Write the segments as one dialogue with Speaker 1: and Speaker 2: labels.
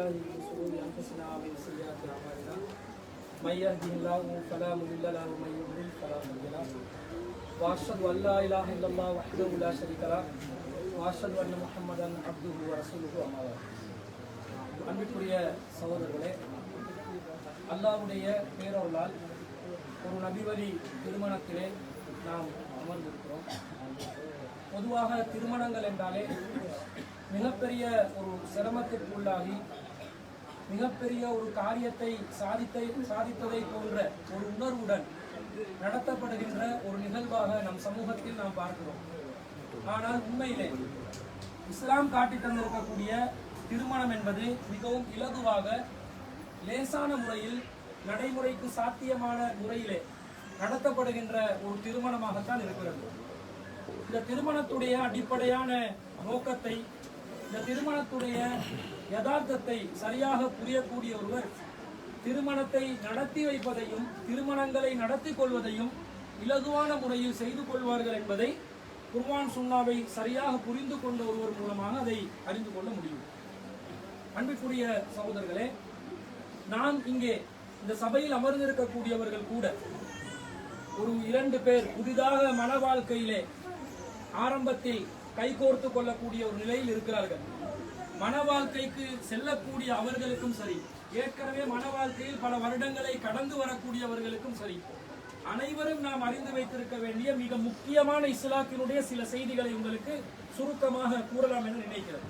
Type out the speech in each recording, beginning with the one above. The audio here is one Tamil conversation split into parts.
Speaker 1: بالله من شرور انفسنا ومن سيئات اعمالنا من يهده الله فلا مضل له ومن يضلل فلا هادي له واشهد ان لا اله الا الله وحده لا شريك له واشهد ان محمدا عبده ورسوله اما بعد அன்பிற்குரிய சகோதரர்களே அல்லாஹ்வுடைய பேரருளால் ஒரு நபிவழி திருமணத்திலே நாம் அமர்ந்திருக்கிறோம் பொதுவாக திருமணங்கள் என்றாலே மிகப்பெரிய ஒரு சிரமத்திற்குள்ளாகி மிகப்பெரிய ஒரு காரியத்தை சாதித்தை சாதித்ததை போன்ற ஒரு உணர்வுடன் நடத்தப்படுகின்ற ஒரு நிகழ்வாக நம் சமூகத்தில் நாம் பார்க்கிறோம். ஆனால் உண்மையிலே இஸ்லாம் காட்டி தந்திருக்கக்கூடிய திருமணம் என்பது மிகவும் இலகுவாக லேசான முறையில் நடைமுறைக்கு சாத்தியமான முறையிலே நடத்தப்படுகின்ற ஒரு திருமணமாகத்தான் இருக்கிறது. இந்த திருமணத்துடைய அடிப்படையான நோக்கத்தை இந்த திருமணத்துடைய யதார்த்தத்தை சரியாக புரியக்கூடிய ஒருவர் திருமணத்தை நடத்தி வைப்பதையும் திருமணங்களை நடத்தி கொள்வதையும் இலகுவான முறையில் செய்து கொள்வார்கள் என்பதை குர்வான் சுண்ணாவை சரியாக புரிந்து கொண்ட ஒருவர் மூலமாக அதை அறிந்து கொள்ள முடியும். அன்பிற்குரிய சகோதரர்களே நாம் இங்கே இந்த சபையில் அமர்ந்திருக்கக்கூடியவர்கள் கூட ஒரு இரண்டு பேர் புதிதாக மன வாழ்க்கையிலே ஆரம்பத்தில் கைகோர்த்து கொள்ளக்கூடிய ஒரு நிலையில் இருக்கிறார்கள். மன வாழ்க்கைக்கு செல்லக்கூடிய அவர்களுக்கும் சரி ஏற்கனவே மன வாழ்க்கையில் பல வருடங்களை கடந்து வரக்கூடியவர்களுக்கும் சரி அனைவரும் நாம் அறிந்து வைத்திருக்க வேண்டிய மிக முக்கியமான இஸ்லாத்தினுடைய சில செய்திகளை உங்களுக்கு சுருக்கமாக கூறலாம் என நினைக்கிறேன்.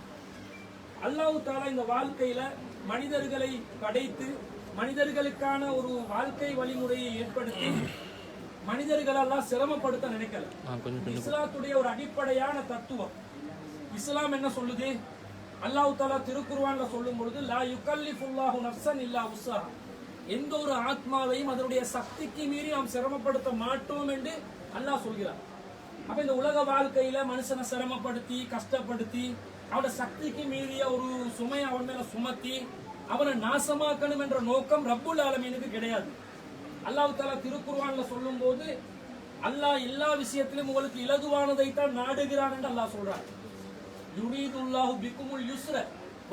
Speaker 1: அல்லாஹு தாலா இந்த வாழ்க்கையில மனிதர்களை படைத்து மனிதர்களுக்கான ஒரு வாழ்க்கை வழிமுறையை ஏற்படுத்தி மனிதர்களெல்லாம் சிரமப்படுத்த நினைக்கல. இஸ்லாத்துடைய ஒரு அடிப்படையான தத்துவம். இஸ்லாம் என்ன சொல்லுது? அல்லாஹ் தாலா திருக்குர்ஆன்ல சொல்லும் பொழுது லா யுகல்லிஃபுல்லாஹு நஃப்ஸன் இல்லா உஸ்ஸாஹா. எந்த ஒரு ஆத்மாவையும் அதனுடைய சக்திக்கு மீறி நாம் சிரமப்படுத்த மாட்டோம் என்று அல்லாஹ் சொல்கிறார் அப்ப இந்த உலக வாழ்க்கையில மனுஷனை சிரமப்படுத்தி கஷ்டப்படுத்தி அவனோட சக்திக்கு மீறிய ஒரு சுமையை அவன் மேல சுமத்தி அவனை நாசமாக்கணும் என்ற நோக்கம் ரப்புல் ஆலமீனுக்கு கிடையாது. அல்லாஹ் தாலா திருக்குர்ஆன்ல சொல்லும் போது அல்லாஹ் எல்லா விஷயத்திலும் உங்களுக்கு இலகுவானதை தான் நாடுகிறான் என்று அல்லாஹ் சொல்றான். யுரீதுல்லாஹு பிக்குமுல் யுஸ்ர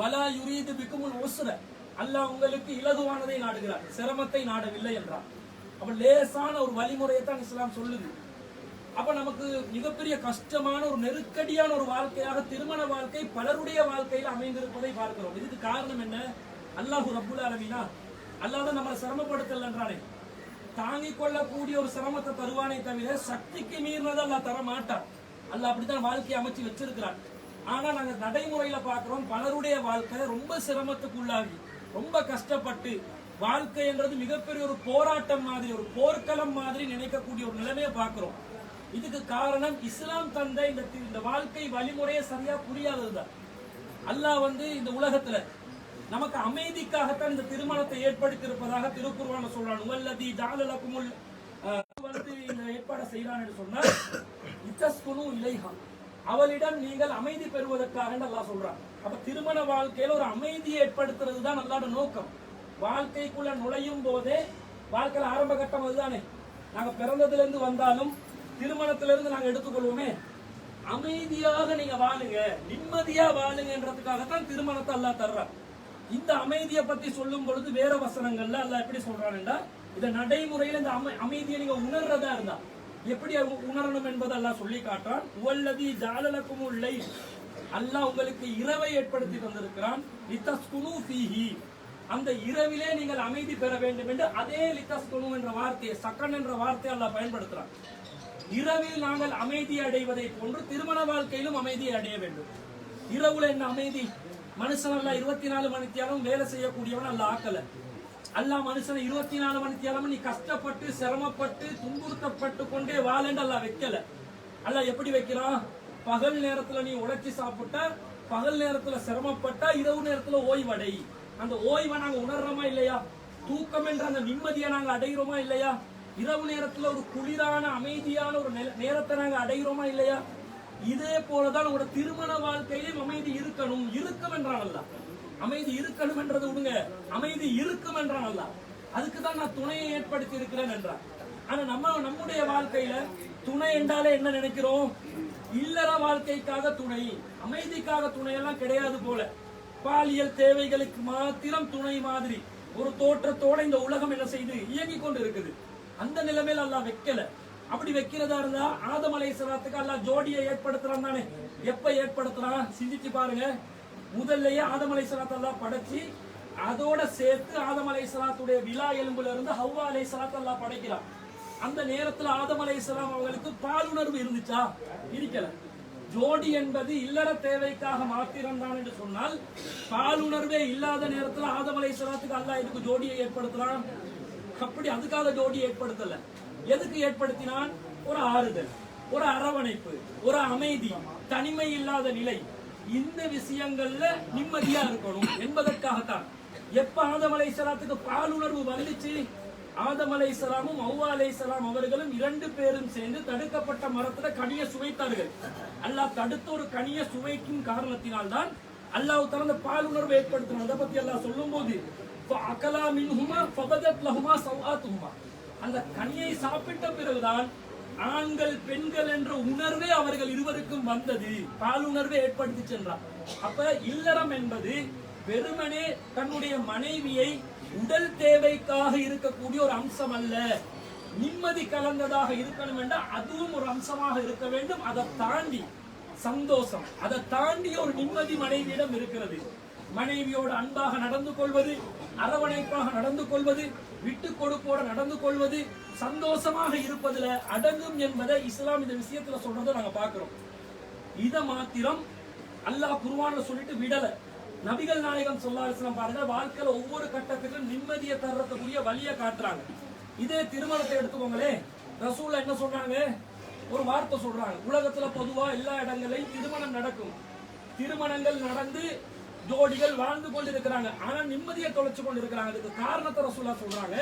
Speaker 1: வலா யுரீது பிக்குமுல் உஸ்ர. அல்லாஹ் உங்களுக்கு இலகுவானதை நாடுகிறார் சிரமத்தை நாடவில்லை என்றார் அப்ப லேசான ஒரு வழிமுறையை தான் இஸ்லாம் சொல்லுது. அப்ப நமக்கு மிகப்பெரிய கஷ்டமான ஒரு நெருக்கடியான ஒரு வாழ்க்கையாக திருமண வாழ்க்கை பலருடைய வாழ்க்கையில் அமைந்திருப்பதை பார்க்கிறோம். இதுக்கு காரணம் என்ன? அல்லாஹு ரபுல் ஆலமீனா அல்லாஹ் நம்மளை சிரமப்படுத்தல் என்றானே தாங்கிக் கொள்ளக்கூடிய ஒரு சிரமத்தை தருவானே தவிர சக்திக்கு மீறினதை அல்லாஹ் தர மாட்டான் அல்ல அப்படித்தான் வாழ்க்கையை அமைச்சு வச்சிருக்கிறான். ஆனா நாங்க நடைமுறையில பாக்குறோம் பலருடைய வாழ்க்கை ரொம்ப சிரமத்துக்குள்ளாகி ரொம்ப கஷ்டப்பட்டு வாழ்க்கை என்றது மிகப்பெரிய ஒரு போராட்டம் மாதிரி ஒரு போர்க்களம் மாதிரி நினைக்கக்கூடிய ஒரு நிலைமையை பார்க்கிறோம். இதுக்கு காரணம் இஸ்லாம் தந்த இந்த தி- இந்த வாழ்க்கை வழிமுறையை சரியா புரியாததுதான். அல்லாஹ் வந்து இந்த உலகத்துல நமக்கு அமைதிக்காகத்தான் இந்த திருமணத்தை ஏற்படுத்தி இருப்பதாக திருக்குறள் சொல்றான். உவல்லதி ஜாலலகுமுல் வந்து இந்த ஏற்பாடை செய்யறான் என்று சொன்னால் இத்தஸ்குனு அவளிடம் நீங்கள் அமைதி பெறுவதற்காக அல்லாஹ் சொல்றான். அப்ப திருமண வாழ்க்கையில ஒரு அமைதியை ஏற்படுத்துறது தான் அல்லாட நோக்கம். வாழ்க்கைக்குள்ள நுழையும் போதே வாழ்க்கையில ஆரம்ப கட்டம் அதுதானே. நாங்க பிறந்ததுல இருந்து வந்தாலும் திருமணத்துல இருந்து நாங்க எடுத்துக்கொள்வோமே. அமைதியாக நீங்க வாழுங்க நிம்மதியா வாழுங்கன்றதுக்காகத்தான் திருமணத்தை அல்லா தர்றான். இந்த அமைதியை பத்தி சொல்லும் பொழுது வேற வசனங்கள்ல அல்ல எப்படி சொல்றான்டா இந்த நடைமுறையில இந்த அமை- அமைதியை நீங்க உணர்றதா இருந்தா எப்படி உணரணும் என்பதை அல்லாஹ் சொல்லி காட்டுறான். உவல்லதி ஜாலலக்கும் உள்ளை அல்லாஹ் உங்களுக்கு இரவை ஏற்படுத்தி தந்திருக்கிறான். லித்தஸ்குனு ஃபீஹி. அந்த இரவிலே நீங்கள் அமைதி பெற வேண்டும் என்று அதே லித்தஸ்குனு என்ற வார்த்தையை சக்கன் என்ற வார்த்தையை அல்லாஹ் பயன்படுத்துறான். இரவில் நாங்கள் அமைதி அடைவதை போன்று திருமண வாழ்க்கையிலும் அமைதியை அடைய வேண்டும். இரவுல என்ன அமைதி? மனுஷன் அல்ல இருபத்தி நாலு மணித்தியாலும் வேலை செய்யக்கூடியவன் அல்ல ஆக்கல. அல்ல மனுஷனை இருபத்தி நாலு மணித்தியாலும் நீ கஷ்டப்பட்டு சிரமப்பட்டு துன்புறுத்தப்பட்டு கொண்டே வாழேண்டு அல்ல வைக்கல. அல்ல எப்படி வைக்கிறான்? பகல் நேரத்துல நீ உழைச்சி சாப்பிட்டா பகல் நேரத்துல சிரமப்பட்டா இரவு நேரத்துல ஓய்வடை. அந்த ஓய்வை நாங்க உணர்றோமா இல்லையா? தூக்கம் என்ற அந்த நிம்மதியை நாங்க அடைகிறோமா இல்லையா? இரவு நேரத்துல ஒரு குளிரான அமைதியான ஒரு நேரத்தை நாங்க அடைகிறோமா இல்லையா? இதே போலதான் உங்களோட திருமண வாழ்க்கையிலும் அமைதி இருக்கணும். இருக்கும் என்றான் அல்ல அமைதி இருக்கணும் என்றது விடுங்க. அமைதி இருக்கும் என்றான் அல்ல அதுக்கு தான் நான் துணையை ஏற்படுத்தி இருக்கிறேன் என்றான். ஆனா நம்ம நம்முடைய வாழ்க்கையில துணை என்றாலே என்ன நினைக்கிறோம்? இல்லற வாழ்க்கைக்காக துணை அமைதிக்காக துணை எல்லாம் கிடையாது போல. பாலியல் தேவைகளுக்கு மாத்திரம் துணை மாதிரி ஒரு தோற்றத்தோட இந்த உலகம் என்ன செய்து இயங்கிக் கொண்டு இருக்குது. அந்த நிலைமையில் அல்லாஹ் வைக்கல. அப்படி வைக்கிறதா இருந்தா ஆதம் அலைஹிஸ்ஸலாத்துக்கு அல்லாஹ் ஜோடியை ஏற்படுத்துறான் தானே. எப்ப ஏற்படுத்துறான்? சிந்திச்சு பாருங்க. முதல்லயே ஆதம் அலைஹிஸ்ஸலாத்து படைச்சு அதோட சேர்த்து ஆதம் அலைஹிஸ்ஸலாத்துடைய விழா எலும்புல இருந்து ஹவ்வா அலை அல்லாஹ் படைக்கிறான். அந்த நேரத்துல ஆதம் அலைஹிஸ்ஸலாம் அவங்களுக்கு பாலுணர்வு இருந்துச்சா? இருக்கல. ஜோடி என்பது இல்லற தேவைக்காக மாத்திரம்தான் என்று சொன்னால் பாலுணர்வே இல்லாத நேரத்துல ஆதம் அலைஹிஸ்ஸலாத்துக்கு அல்லா இதுக்கு ஜோடியை ஏற்படுத்துறான். அப்படி அதுக்காக ஜோடி ஏற்படுத்தல. எதுக்கு ஏற்படுத்தினான்? ஒரு ஆறுதல் ஒரு அரவணைப்பு ஒரு அமைதி தனிமை இல்லாத நிலை. இந்த விஷயங்கள்ல நிம்மதியா இருக்கணும் என்பதற்காகத்தான். எப்ப ஆதம் அலைஹிஸ்ஸலாத்துக்கு பாலுணர்வு வந்துச்சு? ஆதம் அலைஹிஸ்ஸலாமும் அவ்வா அலைஹிஸ்ஸலாம் அவர்களும் இரண்டு பேரும் சேர்ந்து தடுக்கப்பட்ட மரத்துல கனிய சுவைத்தார்கள். அல்லாஹ் தடுத்த ஒரு கனிய சுவைக்கும் காரணத்தினால்தான் அல்லாஹ் தனது பாலுணர்வு ஏற்படுத்தணும் அதை பத்தி அல்லாஹ் சொல்லும்போது அகலா மின்ஹுமா ஃபபதத் லஹுமா சவ்ஆத்துஹுமா அந்த கனியை சாப்பிட்ட பிறகுதான் ஆண்கள் பெண்கள் என்ற உணர்வே அவர்கள் இருவருக்கும் வந்தது. பாலுணர்வை ஏற்படுத்தி சென்றார். அப்ப இல்லறம் என்பது வெறுமனே தன்னுடைய மனைவியை உடல் தேவைக்காக இருக்கக்கூடிய ஒரு அம்சம் அல்ல. நிம்மதி கலந்ததாக இருக்கணும் என்றால் அதுவும் ஒரு அம்சமாக இருக்க வேண்டும். அதை தாண்டி சந்தோஷம். அதை தாண்டி ஒரு நிம்மதி மனைவியிடம் இருக்கிறது. மனைவியோடு அன்பாக நடந்து கொள்வது அரவணைப்பாக நடந்து கொள்வது விட்டு கொடுப்போட நடந்து கொள்வது சந்தோஷமாக இருப்பதுல அடங்கும் என்பதை இஸ்லாம் இந்த விஷயத்துல சொல்றதை நாங்க பாக்குறோம் இத மாத்திரம் அல்லாஹ் குருவான சொல்லிட்டு விடல. நபிகள் நாயகம் ஸல்லல்லாஹு பாருங்க வாழ்க்கையில ஒவ்வொரு கட்டத்திலும் நிம்மதியை தர்றதுக்குரிய வழியை காட்டுறாங்க. இதே திருமணத்தை எடுத்துக்கோங்களே ரசூல என்ன சொல்றாங்க ஒரு வார்த்தை சொல்றாங்க. உலகத்துல பொதுவா எல்லா இடங்களையும் திருமணம் நடக்கும். திருமணங்கள் நடந்து ஜோடிகள் வாழ்ந்து கொண்டிருக்கிறாங்க. ஆனா நிம்மதியை தொலைச்சு கொண்டு இருக்கிறாங்க அதுக்கு காரணத்தை ரசூலா சொல்றாங்க.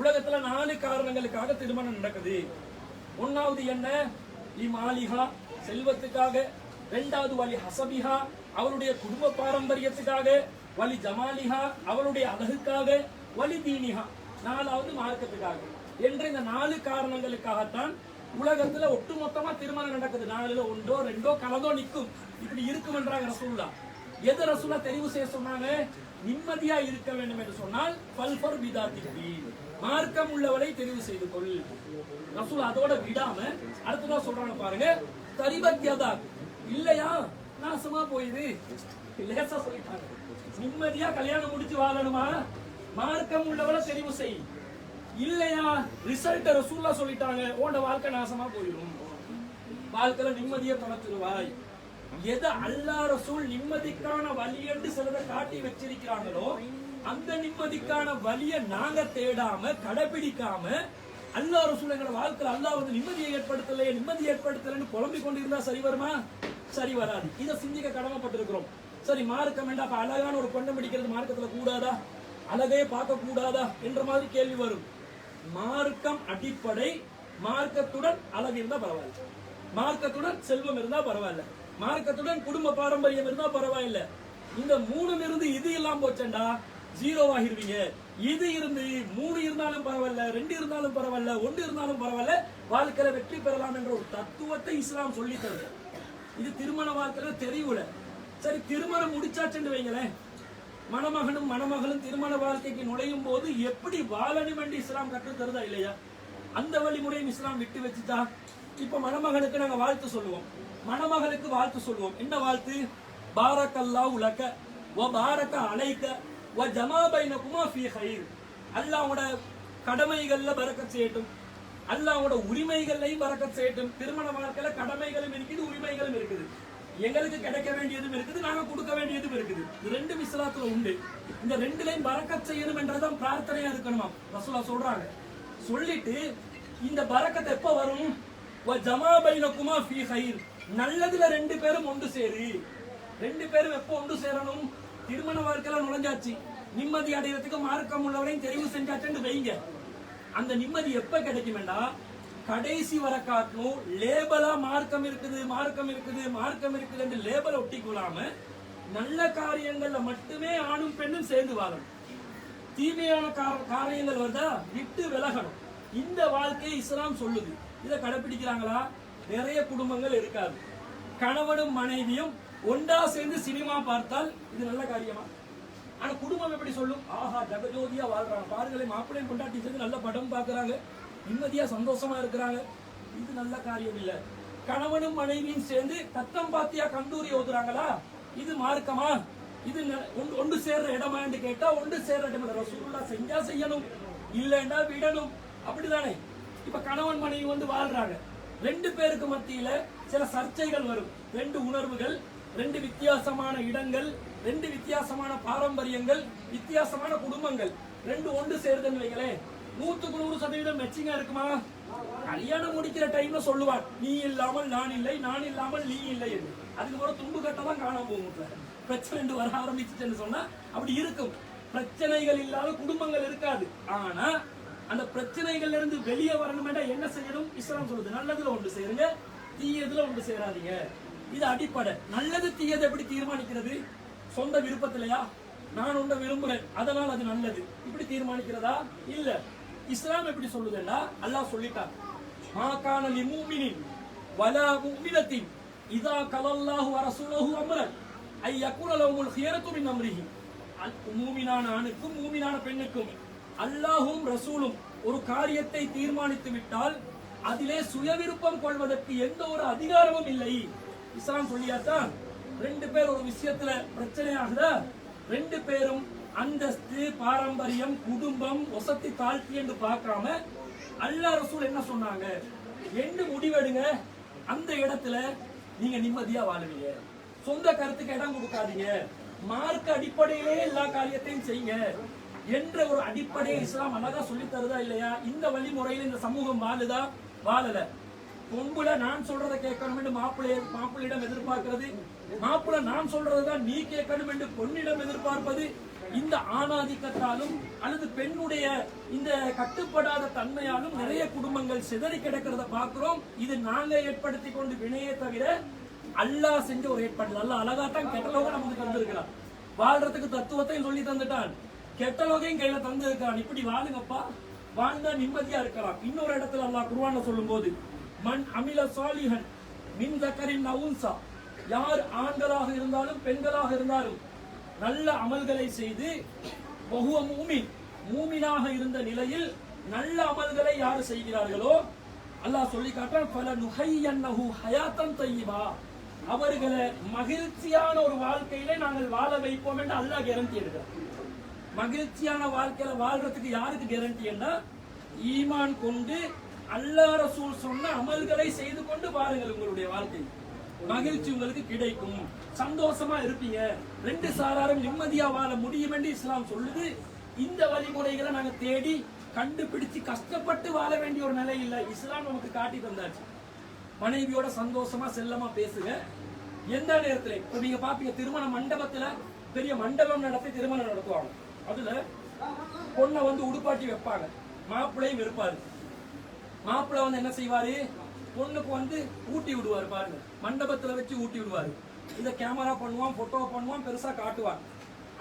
Speaker 1: உலகத்துல நாலு காரணங்களுக்காக திருமணம் நடக்குது. ஒன்னாவது என்ன? இமாலிகா செல்வத்துக்காக. ரெண்டாவது வலி ஹசபிஹா அவருடைய குடும்ப பாரம்பரியத்துக்காக. வலி ஜமாலிஹா அவருடைய அழகுக்காக. வலி தீனிஹா நாலாவது மார்க்கத்துக்காக. என்று இந்த நாலு காரணங்களுக்காகத்தான் உலகத்துல ஒட்டுமொத்தமா திருமணம் நடக்குது. நாலுல ஒன்றோ ரெண்டோ கலந்தோ நிக்கும் இப்படி இருக்குமென்றாங்க ரசூல்லா எது ரசூலா தெரிவு செய்ய சொன்னாங்க? நிம்மதியா இருக்க வேண்டும் என்று சொன்னால் பல்பர் விதாத்தி மார்க்கம் உள்ளவளை தெரிவு செய்து கொள். ரசூல் அதோட விடாம அடுத்ததா சொல்றாங்க பாருங்க தரிபத்தியதா இல்லையா? நாசமா போயிது லேசா சொல்லிட்டாங்க. நிம்மதியா கல்யாணம் முடிச்சு வாழணுமா? மார்க்கம் உள்ளவளை தெரிவு செய். இல்லையா? ரிசல்ட் ரசூல்லா சொல்லிட்டாங்க. உன்னோட வாழ்க்கை நாசமா போயிடும் வாழ்க்கையில நிம்மதியை தொலைச்சிருவாய். எது அல்லா ரசூல் நிம்மதிக்கான வழி என்று சிலதை காட்டி வச்சிருக்கிறாங்களோ அந்த நிம்மதிக்கான வழியை நாங்க தேடாம கடைபிடிக்காம அல்லா ரசூல் எங்களோட வாழ்க்கையில் அல்லாஹ் வந்து நிம்மதியை ஏற்படுத்தலையே நிம்மதி ஏற்படுத்தலைன்னு புலம்பிக் கொண்டிருந்தா சரி வருமா? சரி வராது. இதை சிந்திக்க கடமைப்பட்டிருக்கிறோம். சரி மார்க்கம் வேண்டாம். அப்ப அழகான ஒரு பொண்ணை பிடிக்கிறது மார்க்கத்துல கூடாதா? அழகே பார்க்க கூடாதா? என்ற மாதிரி கேள்வி வரும். மார்க்கம் அடிப்படை. மார்க்கத்துடன் அழகு இருந்தா பரவாயில்ல. மார்க்கத்துடன் செல்வம் இருந்தா பரவாயில்ல. மார்க்கத்துடன் குடும்ப பாரம்பரியம் இருந்தா பரவாயில்ல. இந்த மூணு இருந்து இது எல்லாம் போச்சண்டா ஜீரோ ஆகிருவீங்க இது இருந்து மூணு இருந்தாலும் பரவாயில்ல ரெண்டு இருந்தாலும் பரவாயில்ல ஒன்று இருந்தாலும் பரவாயில்ல. வாழ்க்கையில வெற்றி பெறலாம் என்ற ஒரு தத்துவத்தை இஸ்லாம் சொல்லி தருது. இது திருமண வாழ்க்கையில தெரியல சரி திருமணம் முடிச்சாச்சுன்னு வைங்களேன். மணமகனும் மணமகளும் திருமண வாழ்க்கைக்கு நுழையும் போது எப்படி வாழணும் என்று இஸ்லாம் கற்றுத்தருதா இல்லையா? அந்த வழிமுறையும் இஸ்லாம் விட்டு வச்சுட்டா இப்ப மணமகனுக்கு நாங்க வாழ்த்து சொல்லுவோம். மணமகளுக்கு வாழ்த்து சொல்லுவோம். என்ன வாழ்த்து? பாரக்கல்லா உலக ஓ பாரக்க அழைக்க ஓ ஜமா குமா ஃபி ஹைர். அல்லாவோட கடமைகள்ல பறக்க செய்யட்டும். அல்லாவோட உரிமைகள்லையும் பறக்க செய்யட்டும். திருமண வாழ்க்கையில கடமைகளும் இருக்குது உரிமைகளும் இருக்குது. எங்களுக்கு கிடைக்க வேண்டியதும் இருக்குது நாங்க கொடுக்க வேண்டியதும் இருக்குது. இது ரெண்டு இஸ்லாத்துல உண்டு. இந்த ரெண்டுலையும் பறக்க செய்யணும் என்றதான் பிரார்த்தனையா இருக்கணுமா? ரசூலா சொல்றாங்க. சொல்லிட்டு இந்த பறக்கத்தை எப்ப வரும்? ஜமாபைனக்குமா ஜமா ஃபீ ஹைர் நல்லதுல ரெண்டு பேரும் ஒன்று சேரு. ரெண்டு பேரும் எப்போ ஒன்று சேரணும்? திருமண வாழ்க்கையில நுழைஞ்சாச்சு. நிம்மதி அடையிறதுக்கு மார்க்கம் உள்ளவரையும் தெரிவு செஞ்சாச்சுன்னு வைங்க. அந்த நிம்மதி எப்ப கிடைக்கும் கடைசி வர காட்டணும். லேபலா மார்க்கம் இருக்குது மார்க்கம் இருக்குது மார்க்கம் இருக்குது என்று லேபலை ஒட்டி கொள்ளாம நல்ல காரியங்கள்ல மட்டுமே ஆணும் பெண்ணும் சேர்ந்து வாழணும். தீமையான கார- காரியங்கள் வருதா? விட்டு விலகணும். இந்த வாழ்க்கையை இஸ்லாம் சொல்லுது. இதை கடைபிடிக்கிறாங்களா நிறைய குடும்பங்கள் இருக்காது. கணவனும் மனைவியும் ஒன்றா சேர்ந்து சினிமா பார்த்தால் இது நல்ல காரியமா? ஆனா குடும்பம் எப்படி சொல்லும்? ஆஹா ஜகஜோதியா வாழ்றாங்க பாருங்களேன் மாப்பிள்ளையும் கொண்டாட்டி சேர்ந்து நல்ல படம் பார்க்கறாங்க. நிம்மதியா சந்தோஷமா இருக்கிறாங்க. இது நல்ல காரியம் இல்ல. கணவனும் மனைவியும் சேர்ந்து தத்தம் பாத்தியா கந்தூரி ஓதுறாங்களா? இது மார்க்கமா? இது ந- ஒன்று- ஒன்று சேர்ற இடமான்னு கேட்டா ஒன்று சேர்ற இடம் இல்ல. செஞ்சா செய்யணும் இல்லைன்னா விடணும். அப்படிதானே? இப்ப கணவன் மனைவி வந்து வாழ்றாங்க. ரெண்டு பேருக்கு மத்தியில சில சர்ச்சைகள் வரும். ரெண்டு உணர்வுகள் ரெண்டு வித்தியாசமான இடங்கள் ரெண்டு வித்தியாசமான பாரம்பரியங்கள் வித்தியாசமான குடும்பங்கள். ரெண்டு ஒன்று சேருதுன்னு வைங்களேன் நூத்துக்கு நூறு சதவீதம் மெச்சிங்கா இருக்குமா? கல்யாணம் முடிக்கிற டைம்ல சொல்லுவான் நீ இல்லாமல் நான் இல்லை நான் இல்லாமல் நீ இல்லை என்று. அதுக்கப்புறம் துன்பு கட்டதான் காணாம போகும் பிரச்சனை வர ஆரம்பிச்சுன்னு சொன்னா அப்படி இருக்கும். பிரச்சனைகள் இல்லாத குடும்பங்கள் இருக்காது. ஆனா அந்த பிரச்சனைகள்ல இருந்து வெளியே வரணும்னா என்ன செய்யணும்? இஸ்லாம் சொல்லுது. நல்லதுல ஒன்று சேருங்க தீயதுல ஒன்று சேராதீங்க. இது அடிப்படை. நல்லது தீயது எப்படி தீர்மானிக்கிறது? சொந்த விருப்பத்திலையா? நான் ஒன்றை விரும்புறேன். அதனால் அது நல்லது. இப்படி தீர்மானிக்கிறதா? இல்ல. இஸ்லாம் எப்படி சொல்லுதுன்னா அல்லாஹ் சொல்லிட்டான். மாகான லிமூமினின் வலா முஃமினத்தின் இதா கலல்லாஹு அரசுலகு அம்ரன் ஐ யகுன லஹுல் ஹியரத்து மின் அம்ரிஹி. மூமினான ஆணுக்கும் மூமினான பெண்ணுக்கும் அல்லாஹும் ரசூலும் ஒரு காரியத்தை தீர்மானித்து விட்டால் அதிலே சுய விருப்பம் கொள்வதற்கு எந்த ஒரு அதிகாரமும் இல்லை. இஸ்லாம் சொல்லியாத்தான் ரெண்டு பேர் ஒரு விஷயத்துல பிரச்சனையாகுதா? ரெண்டு பேரும் அந்தஸ்து பாரம்பரியம் குடும்பம் வசதி தாழ்த்தி என்று பார்க்காம அல்லாஹ் ரசூல் என்ன சொன்னாங்க? என்று முடிவெடுங்க. அந்த இடத்துல நீங்க நிம்மதியா வாழுவீங்க. சொந்த கருத்துக்கு இடம் கொடுக்காதீங்க. மார்க் அடிப்படையிலே எல்லா காரியத்தையும் செய்யுங்க. என்ற ஒரு அடிப்படையை இஸ்லாம் அழகா சொல்லி தருதா இல்லையா? இந்த வழிமுறையில இந்த சமூகம் வாழுதா? வாழல. பொம்புல நான் சொல்றதை கேட்கணும் என்று மாப்பிள்ளைய மாப்பிள்ளையிடம் எதிர்பார்க்கிறது. மாப்பிள்ள நான் சொல்றதுதான் நீ கேட்கணும் என்று பொன்னிடம் எதிர்பார்ப்பது இந்த ஆணாதிக்கத்தாலும் அல்லது பெண்ணுடைய இந்த கட்டுப்படாத தன்மையாலும் நிறைய குடும்பங்கள் சிதறி கிடக்கிறத பார்க்கிறோம். இது நாங்க ஏற்படுத்தி கொண்டு வினையே தவிர அல்லாஹ் செஞ்ச ஒரு ஏற்பாடு. அல்லாஹ் அழகா தான் கெட்டலோக நமக்கு தந்திருக்கிறான். வாழ்றதுக்கு தத்துவத்தையும் சொல்லி தந்துட்டான். கெட்டலோகையும் கையில தந்திருக்கான் இப்படி வாழுங்கப்பா. வாழ்ந்தா நிம்மதியா இருக்கலாம். இன்னொரு இடத்துல அல்லாஹ் குர்ஆன்ல சொல்லும்போது மண் அமில சாலிஹன் மின் தக்கரின் நவுன்சா. யார் ஆண்களாக இருந்தாலும் பெண்களாக இருந்தாலும் நல்ல அமல்களை செய்து பகுவ மூமின். மூமினாக இருந்த நிலையில் நல்ல அமல்களை யார் செய்கிறார்களோ அல்லாஹ் சொல்லி காட்டான் பல நுகையன்னஹு ஹயாத்தம் தையிவா அவர்களை மகிழ்ச்சியான ஒரு வாழ்க்கையிலே நாங்கள் வாழ வைப்போம் என்று அல்லாஹ் கேரண்டி எடுக்கிறார் மகிழ்ச்சியான வாழ்க்கையில வாழ்றதுக்கு யாருக்கு கேரண்டின்னா ஈமான் கொண்டு அல்லாஹ் ரசூல் சொன்ன அமல்களை செய்து கொண்டு வாருங்கள் உங்களுடைய வாழ்க்கை. மகிழ்ச்சி உங்களுக்கு கிடைக்கும். சந்தோஷமா இருப்பீங்க. ரெண்டு சாராரும் நிம்மதியா வாழ முடியும் என்று இஸ்லாம் சொல்லுது. இந்த வழிமுறைகளை நாங்க தேடி கண்டுபிடிச்சு கஷ்டப்பட்டு வாழ வேண்டிய ஒரு நிலை இல்லை. இஸ்லாம் நமக்கு காட்டி தந்தாச்சு. மனைவியோட சந்தோஷமா செல்லமா பேசுங்க. எந்த நேரத்துல? இப்ப நீங்க பாப்பீங்க திருமண மண்டபத்துல பெரிய மண்டபம் நடத்தி திருமணம் நடத்துவாங்க. அதுல பொண்ணை வந்து உடுப்பாட்டி வைப்பாங்க. மாப்பிள்ளையும் இருப்பாரு மாப்பிள்ளை வந்து என்ன செய்வாரு? பொண்ணுக்கு வந்து ஊட்டி விடுவாரு பாருங்க. மண்டபத்துல வச்சு ஊட்டி விடுவாரு. இத கேமரா பண்ணுவான் போட்டோ பண்ணுவான் பெருசா காட்டுவான்.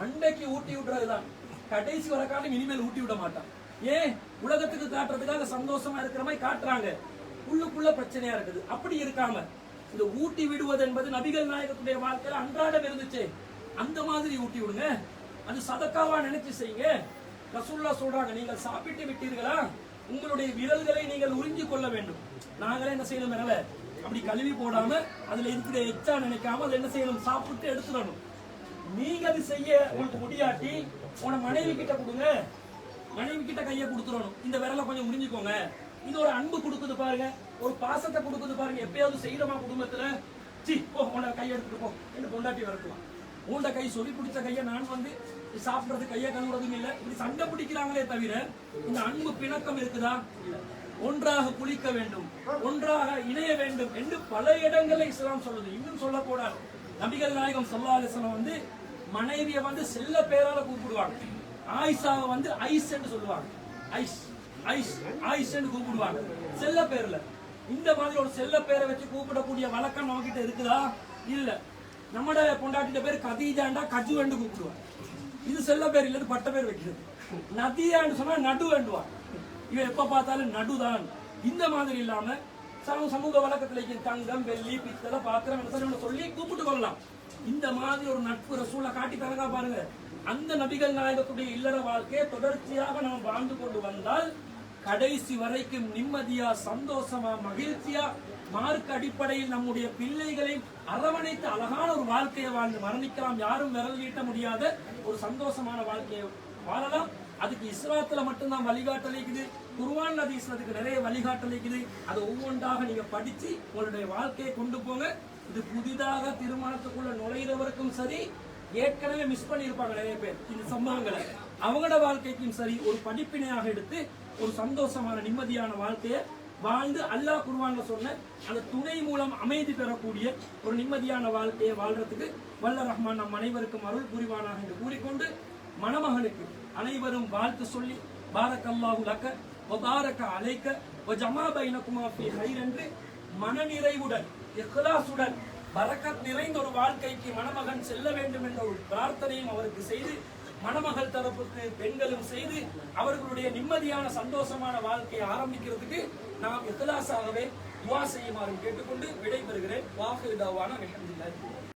Speaker 1: அன்னைக்கு ஊட்டி விடுறதுதான். கடைசி வர காலம் இனிமேல் ஊட்டி விட மாட்டான். ஏன்? உலகத்துக்கு காட்டுறதுக்காக சந்தோஷமா இருக்கிற மாதிரி காட்டுறாங்க. உள்ளுக்குள்ள பிரச்சனையா இருக்குது. அப்படி இருக்காம. இந்த ஊட்டி விடுவது என்பது நபிகள் நாயகத்துடைய வாழ்க்கையில அன்றாடம் இருந்துச்சு. அந்த மாதிரி ஊட்டி விடுங்க. அது சதக்காவா நினைச்சு செய்யுங்க. ரசூல்லா சொல்றாங்க நீங்கள் சாப்பிட்டு விட்டீர்களா? உங்களுடைய விரல்களை நீங்கள் உறிஞ்சி கொள்ள வேண்டும். நாங்களே என்ன செய்யணும் மேல? அப்படி கழுவி போடாம அதுல இருக்கிற எச்சா நினைக்காம அதுல என்ன செய்யணும்? சாப்பிட்டு எடுத்துடணும். நீங்க அது செய்ய உங்களுக்கு முடியாட்டி உன மனைவி கிட்ட கொடுங்க. மனைவி கிட்ட கையை கொடுத்துடணும். இந்த விரலை கொஞ்சம் முடிஞ்சுக்கோங்க இது ஒரு அன்பு கொடுக்குது பாருங்க. ஒரு பாசத்தை கொடுக்குது பாருங்க. எப்பயாவது செய்யறோமா குடும்பத்துல? சி போ உன கை எடுத்துட்டு போ. என்று பொண்டாட்டி வரட்டுவான் உண்ட கை சொல்லி பிடிச்ச கையை நான் வந்து சாப்பிட்றது கையை கழுவுறதும் இல்லை. இப்படி சண்டை பிடிக்கிறாங்களே தவிர இந்த அன்பு பிணக்கம் இருக்குதா? ஒன்றாக குளிக்க வேண்டும் ஒன்றாக இணைய வேண்டும் என்று பல இடங்களில் இஸ்லாம் சொல்லுது. இன்னும் சொல்லக்கூடாது நபிகள் நாயகம் ஸல்லல்லாஹு அலைஹி வந்து மனைவியை வந்து செல்ல பேரால கூப்பிடுவாங்க. ஆயிஷாவை வந்து ஐஸ் என்று சொல்லுவாங்க. ஐஸ் ஐஸ் ஐஸ் என்று கூப்பிடுவாங்க. செல்ல பேர்ல இந்த மாதிரி ஒரு செல்ல பேரை வச்சு கூப்பிடக்கூடிய வழக்கம் நம்ம கிட்ட இருக்குதா? இல்லை. நம்மட பொண்டாட்டிட்ட பேர் கதீஜாண்டா கஜு என்று கூப்பிடுவாங்க இது செல்ல பேர் இல்லது பட்ட பேர் வைக்கிறது. நதியான்னு சொன்னா நடு வேண்டுவான் இவன் எப்ப பார்த்தாலும் நடுதான். இந்த மாதிரி இல்லாம சமூக சமூக வழக்கத்துல தங்கம் வெள்ளி பித்தளை பாத்திரம் என்ன சொல்லி சொல்லி கூப்பிட்டு கொள்ளலாம். இந்த மாதிரி ஒரு நட்பு ரசூலை காட்டி தரதா பாருங்க. அந்த நபிகள் நாயகத்துடைய இல்லற வாழ்க்கையை தொடர்ச்சியாக நாம் வாழ்ந்து கொண்டு வந்தால் கடைசி வரைக்கும் நிம்மதியா சந்தோஷமா மகிழ்ச்சியா மார்க் அடிப்படையில் நம்முடைய பிள்ளைகளை அரவணைத்து அழகான ஒரு வாழ்க்கையை வாழ்ந்து மரணிக்கலாம் யாரும் விரல் நீட்ட முடியாத ஒரு சந்தோஷமான வாழ்க்கையை வாழலாம். அதுக்கு இஸ்லாத்துல மட்டும்தான் வழிகாட்டல் இருக்குது குர்ஆன் ஹதீஸ்ல அதுக்கு நிறைய வழிகாட்டல் இருக்குது அதை ஒவ்வொன்றாக நீங்க படிச்சு உங்களுடைய வாழ்க்கையை கொண்டு போங்க. இது புதிதாக திருமணத்துக்குள்ள நுழையிறவருக்கும் சரி ஏற்கனவே மிஸ் பண்ணியிருப்பாங்க நிறைய பேர் இந்த சம்பவங்களை. அவங்களோட வாழ்க்கைக்கும் சரி ஒரு படிப்பினையாக எடுத்து ஒரு சந்தோஷமான நிம்மதியான வாழ்க்கையை வாழ்ந்து அல்லாஹ் குருவான்ல சொன்ன அந்த துணை மூலம் அமைதி பெறக்கூடிய ஒரு நிம்மதியான வாழ்க்கையை வாழ்றதுக்கு வல்ல ரஹ்மான் நம் அனைவருக்கும் அருள் புரிவானாக என்று கூறிக்கொண்டு மணமகனுக்கு அனைவரும் வாழ்த்து சொல்லி பாரக்கல்லாஹு லக்க ஒபாரக்க அலைக்க ஒ பைனகுமா ஃபீ ஹைர் என்று மனநிறைவுடன் இஹ்லாசுடன் பரக்கத் நிறைந்த ஒரு வாழ்க்கைக்கு மணமகன் செல்ல வேண்டும் என்ற ஒரு பிரார்த்தனையும் அவருக்கு செய்து மணமகள் தரப்புக்கு பெண்களும் செய்து அவர்களுடைய நிம்மதியான சந்தோஷமான வாழ்க்கையை ஆரம்பிக்கிறதுக்கு நாம் இஹ்லாஸாகவே துவா செய்யுமாறு கேட்டுக்கொண்டு விடைபெறுகிறேன். வாக்கு தாவான